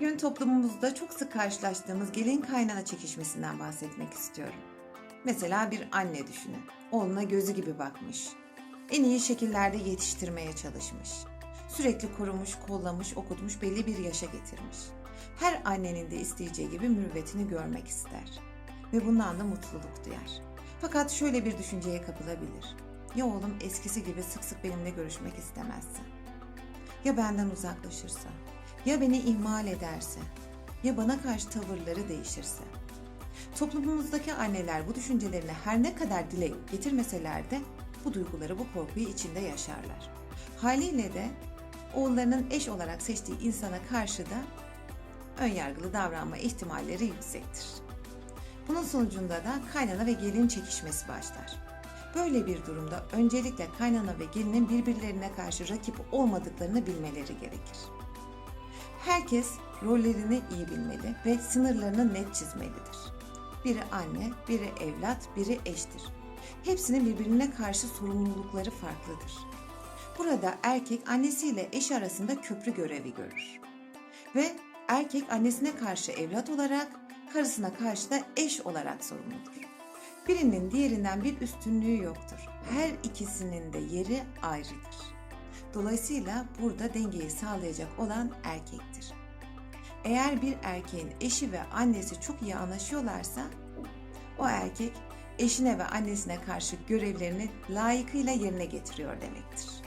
bugün toplumumuzda çok sık karşılaştığımız gelin kaynana çekişmesinden bahsetmek istiyorum. Mesela bir anne düşünün. Oğluna gözü gibi bakmış. En iyi şekillerde yetiştirmeye çalışmış. Sürekli korumuş, kollamış, okutmuş, belli bir yaşa getirmiş. Her annenin de isteyeceği gibi mürüvvetini görmek ister. Ve bundan da mutluluk duyar. Fakat şöyle bir düşünceye kapılabilir. Ya oğlum eskisi gibi sık sık benimle görüşmek istemezse? Ya benden uzaklaşırsa? Ya beni ihmal ederse? Ya bana karşı tavırları değişirse? Toplumumuzdaki anneler bu düşüncelerini her ne kadar dile getirmeseler de bu duyguları, bu korkuyu içinde yaşarlar. Haliyle de oğullarının eş olarak seçtiği insana karşı da önyargılı davranma ihtimalleri yüksektir. Bunun sonucunda da kaynana ve gelin çekişmesi başlar. Böyle bir durumda öncelikle kaynana ve gelinin birbirlerine karşı rakip olmadıklarını bilmeleri gerekir. Herkes rollerini iyi bilmeli ve sınırlarını net çizmelidir. Biri anne, biri evlat, biri eştir. Hepsinin birbirine karşı sorumlulukları farklıdır. Burada erkek annesiyle eş arasında köprü görevi görür. Ve erkek annesine karşı evlat olarak, karısına karşı da eş olarak sorumludur. Birinin diğerinden bir üstünlüğü yoktur. Her ikisinin de yeri ayrıdır. Dolayısıyla burada dengeyi sağlayacak olan erkektir. Eğer bir erkeğin eşi ve annesi çok iyi anlaşıyorlarsa o erkek eşine ve annesine karşı görevlerini layıkıyla yerine getiriyor demektir.